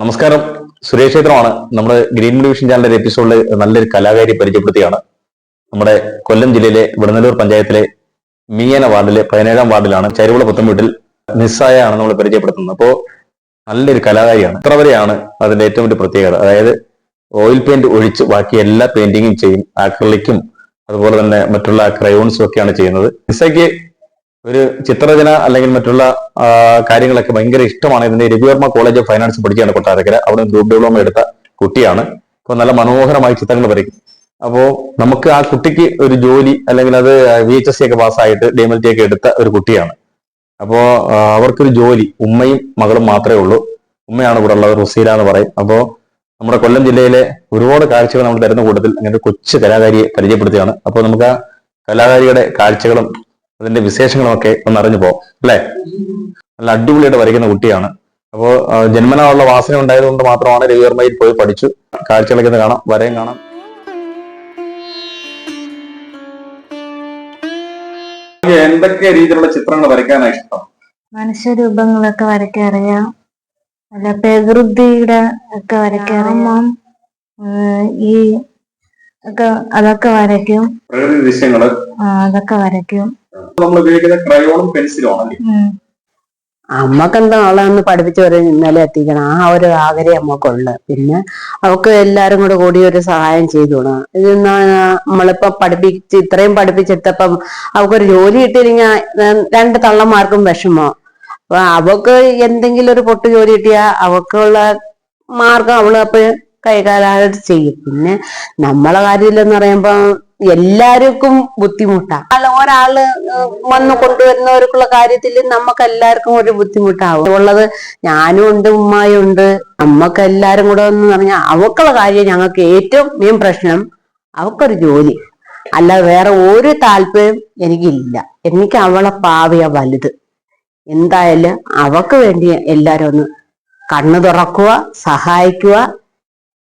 നമസ്കാരം. സുരേഷ് ക്ഷേത്രമാണ്. നമ്മുടെ ഗ്രീൻ ഡിവിഷൻ ചാനലിന്റെ എപ്പിസോഡിൽ നല്ലൊരു കലാകാരി പരിചയപ്പെടുത്തിയാണ് നമ്മുടെ കൊല്ലം ജില്ലയിലെ വിടനല്ലൂർ പഞ്ചായത്തിലെ മീയന വാർഡിലെ പതിനേഴാം വാർഡിലാണ് ചരുവിള നിസ്സായ ആണ് നമ്മൾ പരിചയപ്പെടുത്തുന്നത്. അപ്പോ നല്ലൊരു കലാകാരിയാണ്. ഇത്ര വരെയാണ് അതിന്റെ ഏറ്റവും വലിയ പ്രത്യേകത. അതായത് ഓയിൽ പെയിന്റ് ഒഴിച്ച് ബാക്കി എല്ലാ പെയിന്റിങ്ങും ചെയ്യും. ആക്രലിക്കും അതുപോലെ തന്നെ മറ്റുള്ള ക്രയോൺസും ഒക്കെയാണ് ചെയ്യുന്നത്. നിസ്സയ്ക്ക് ഒരു ചിത്രരചന അല്ലെങ്കിൽ മറ്റുള്ള കാര്യങ്ങളൊക്കെ ഭയങ്കര ഇഷ്ടമാണ്. ഇതിന്റെ രവിവർമ്മ കോളേജ് ഓഫ് ഫൈനാൻസ് പഠിക്കുകയാണ് കൊട്ടാരക്കര. അവിടെ ഗ്രൂപ്പ് ഡിപ്ലോമ എടുത്ത കുട്ടിയാണ്. അപ്പൊ നല്ല മനോഹരമായി ചിത്രങ്ങൾ വരയ്ക്കും. അപ്പോ നമുക്ക് ആ കുട്ടിക്ക് ഒരു ജോലി അല്ലെങ്കിൽ അത് വി എച്ച് എസ് സി ഒക്കെ പാസ്സായിട്ട് ഡി എം എൽ ടി ഒക്കെ എടുത്ത ഒരു കുട്ടിയാണ്. അപ്പോ അവർക്കൊരു ജോലി ഉമ്മയും മകളും മാത്രമേ ഉള്ളൂ. ഉമ്മയാണ് ഇവിടെ ഉള്ളത് റുസീല എന്ന് പറയും. അപ്പോ നമ്മുടെ കൊല്ലം ജില്ലയിലെ ഒരുപാട് കാഴ്ചകൾ നമ്മൾ തരുന്ന കൂട്ടത്തിൽ അങ്ങനെ കൊച്ചു കലാകാരിയെ പരിചയപ്പെടുത്തുകയാണ് അപ്പോൾ നമുക്ക് ആ കലാകാരിയുടെ കാഴ്ചകളും അതിന്റെ വിശേഷങ്ങളൊക്കെ ഒന്ന് അറിഞ്ഞു പോകാം അല്ലേ? നല്ല അടിപൊളിയായിട്ട് വരയ്ക്കുന്ന കുട്ടിയാണ്. അപ്പോൾ ജന്മനാ ഉള്ള വാസന ഉണ്ടായതുകൊണ്ട് മാത്രമാണ് രവിവർമ്മയിൽ പോയി പഠിച്ചു. കാഴ്ചകളൊക്കെ ഒന്ന് കാണാം വരയും കാണാം. എന്തൊക്കെ രീതിയിലുള്ള ചിത്രങ്ങൾ വരയ്ക്കാനാണ് ഇഷ്ടം? മനുഷ്യരൂപങ്ങളൊക്കെ വരയ്ക്കാൻ അറിയാം അല്ല പ്രകൃതിയുടെ ഒക്കെ വരയ്ക്കാൻ അറിയാം ഈ ഒക്കെ അതൊക്കെ വരയ്ക്കും. പ്രകൃതി ദൃശ്യങ്ങൾ. ആ, അതൊക്കെ വരയ്ക്കും. നമ്മൾ ഉപയോഗിക്കുന്ന ക്രയോണും പെൻസിലും ആണല്ലേ. അമ്മക്കെന്താ ആളാന്ന് പഠിപ്പിച്ച് വരെ ഇന്നലെ എത്തിക്കണം. ആ ഒരു ആഗ്രഹം അമ്മക്കുണ്ട്. പിന്നെ അവക്ക് എല്ലാരും കൂടെ കൂടി ഒരു സഹായം ചെയ്തു കൊടുക്കണം. നമ്മളിപ്പം പഠിപ്പിച്ച് ഇത്രയും പഠിപ്പിച്ചെടുത്തപ്പം അവക്കൊരു ജോലി കിട്ടിയില്ലെങ്കിൽ രണ്ട് തള്ളന്മാർക്കും വിഷമോ. അപ്പൊ അവക്ക് എന്തെങ്കിലും ഒരു പൊട്ട് ജോലി കിട്ടിയാ അവക്കുള്ള മാർഗം അവൾ അപ്പൊ കൈകാലായിട്ട് ചെയ്യും. പിന്നെ നമ്മളെ കാര്യത്തിലെന്ന് പറയുമ്പോ എല്ലാവർക്കും ബുദ്ധിമുട്ടാ. അല്ല ഒരാൾ വന്ന് കൊണ്ടുവരുന്നവർക്കുള്ള കാര്യത്തിൽ നമുക്ക് എല്ലാവർക്കും ഒരു ബുദ്ധിമുട്ടാവും. ഉള്ളത് ഞാനും ഉണ്ട് ഉമ്മായും ഉണ്ട്. നമ്മക്ക് എല്ലാരും കൂടെ എന്ന് പറഞ്ഞാൽ അവക്കുള്ള കാര്യം ഞങ്ങൾക്ക് ഏറ്റവും മെയിൻ പ്രശ്നം അവക്കൊരു ജോലി. അല്ല വേറെ ഒരു താല്പര്യം എനിക്കില്ല. എനിക്ക് അവളെ പാവിയ വലുത്. എന്തായാലും അവക്ക് വേണ്ടി എല്ലാരും ഒന്ന് കണ്ണു തുറക്കുക സഹായിക്കുക.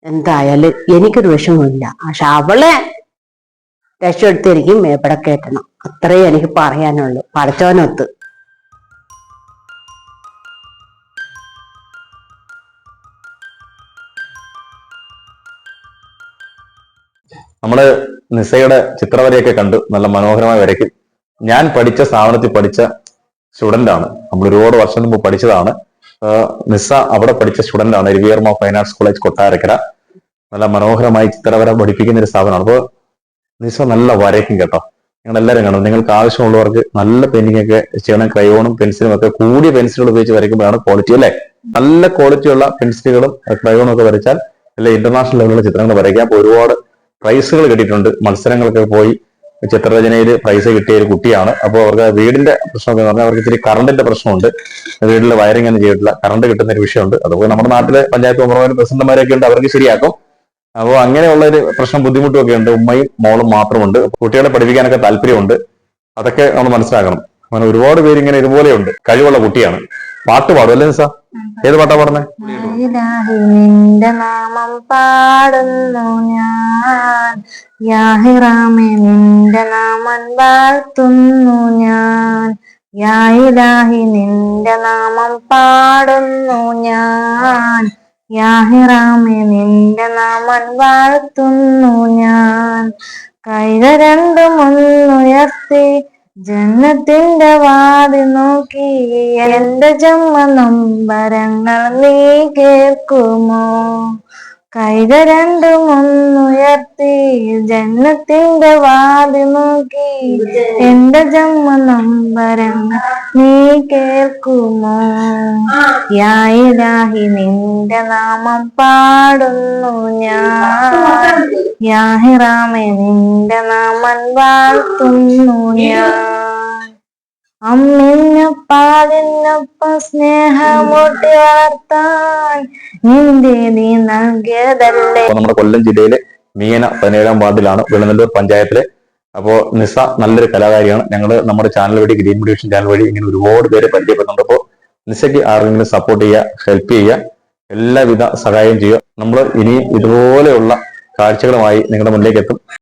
എന്തായാലും എനിക്കൊരു വിഷമമില്ല. പക്ഷെ അവളെ രക്ഷപ്പെടുത്തി എനിക്ക് മേപ്പടെ കയറ്റണം അത്രയും എനിക്ക് പറയാനുള്ളൂ. പഠിച്ചവനൊത്ത് നമ്മൾ നിസയുടെ ചിത്രവരയൊക്കെ കണ്ടു നല്ല മനോഹരമായി വരയ്ക്കും. ഞാൻ പഠിച്ച സ്ഥാപനത്തിൽ പഠിച്ച സ്റ്റുഡന്റ് ആണ് നമ്മൾ ഒരുപാട് വർഷം മുമ്പ് പഠിച്ചതാണ്. നിസ അവിടെ പഠിച്ച സ്റ്റുഡന്റ് ആണ് Ravi Varma fine arts college Kottarakkara. നല്ല മനോഹരമായി ചിത്രവര പഠിപ്പിക്കുന്ന ഒരു സ്ഥാപനമാണ്. അപ്പോൾ നിസ നല്ല വരയ്ക്കും കേട്ടോ. നിങ്ങൾ എല്ലാവരും കാണും. നിങ്ങൾക്ക് ആവശ്യമുള്ളവർക്ക് നല്ല പെയിന്റിംഗ് ഒക്കെ ചെയ്യണം. ക്രയോണും പെൻസിലും ഒക്കെ കൂടിയ പെൻസിലുകൾ ഉപയോഗിച്ച് വരയ്ക്കുമ്പോഴാണ് ക്വാളിറ്റി അല്ലേ? നല്ല ക്വാളിറ്റിയുള്ള പെൻസിലുകളും ക്രയോണും ഒക്കെ വരച്ചാൽ അല്ലെ ഇന്റർനാഷണൽ ലെവലിലുള്ള ചിത്രങ്ങൾ വരയ്ക്കാം. ഒരുപാട് പ്രൈസുകൾ കിട്ടിയിട്ടുണ്ട്. മത്സരങ്ങളൊക്കെ പോയി ചിത്രരചനയിൽ പ്രൈസ് കിട്ടിയ ഒരു കുട്ടിയാണ്. അപ്പോൾ അവർക്ക് വീടിന്റെ പ്രശ്നമൊക്കെ പറഞ്ഞാൽ അവർക്ക് ഇത്തിരി കറണ്ടിന്റെ പ്രശ്നമുണ്ട്. വീട്ടിൽ വയറിംഗ് ഒന്നും ചെയ്തിട്ടില്ല. കറണ്ട് കിട്ടുന്ന ഒരു വിഷയമുണ്ട്. അതുപോലെ നമ്മുടെ നാട്ടിലെ പഞ്ചായത്ത് മെമ്പർമാരും പ്രസിഡന്റുമാരൊക്കെ ഉണ്ട്. അവർക്ക് ശരിയാക്കും. അപ്പോൾ അങ്ങനെയുള്ള ഒരു പ്രശ്നം ബുദ്ധിമുട്ടും ഒക്കെ ഉണ്ട്. ഉമ്മയും മോളും മാത്രമുണ്ട്. കുട്ടികളെ പഠിപ്പിക്കാനൊക്കെ താല്പര്യമുണ്ട്. അതൊക്കെ നമ്മൾ മനസ്സിലാക്കണം. അങ്ങനെ ഒരുപാട് പേര് ഇങ്ങനെ ഇതുപോലെയുണ്ട്. കഴിവുള്ള കുട്ടിയാണ്. പാട്ട് പാടും അല്ലേ നിസ? ഏത് പാട്ടാ പാടുന്നത് ഇലാഹി നിന്റെ നാമം പാടുന്നു ഞാൻ. നാമം വാഴ്ത്തുന്നു ഞാൻ. നിന്റെ നാമം പാടുന്നു ഞാൻ. യാഹിറാമെ നിന്റെ നാമം വാഴ്ത്തുന്നു ഞാൻ. കൈകൾ രണ്ടും ഒന്നുയർത്തി ജന്നത്തിന്റെ വാതി നോക്കി എന്റെ ജന്മ നമ്പരങ്ങൾ നീ കേൾക്കുമോ? കൈകൾ രണ്ടും ഒന്നുയർത്തി ജന്മത്തിന്റെ വാതി നോക്കി. എന്റെ ജന്മ നമ്പരം നീ കേൾക്കുമോ? യായിലാഹി നിന്റെ നാമം പാടുന്നു ഞാൻ. യാഹിറാമെ നിന്റെ നാമം വാഴ്ത്തുന്നു ഞാൻ. അമ്മിനപ്പാലിനൊപ്പം സ്നേഹമൂട്ടി വളർത്താൻ നിന്റെ നീ നൽകിയതല്ലേ നമ്മുടെ കൊല്ലം ജില്ലയിലെ മീന പതിനേഴാം വാർഡിലാണ് വെളുന്നല്ലൂർ പഞ്ചായത്തിലെ. അപ്പോ നിസ നല്ലൊരു കലാകാരിയാണ്. ഞങ്ങൾ നമ്മുടെ ചാനൽ വഴി ഗ്രീൻ ഡിവിഷൻ ചാനൽ വഴി ഇങ്ങനെ ഒരുപാട് പേരെ പരിചയപ്പെടുന്നുണ്ട്. അപ്പോൾ നിസയ്ക്ക് ആരെങ്കിലും സപ്പോർട്ട് ചെയ്യുക ഹെൽപ്പ് ചെയ്യുക എല്ലാവിധ സഹായം ചെയ്യുക. നമ്മൾ ഇനി ഇതുപോലെയുള്ള കാഴ്ചകളുമായി നിങ്ങളുടെ മുന്നിലേക്ക് എത്തും.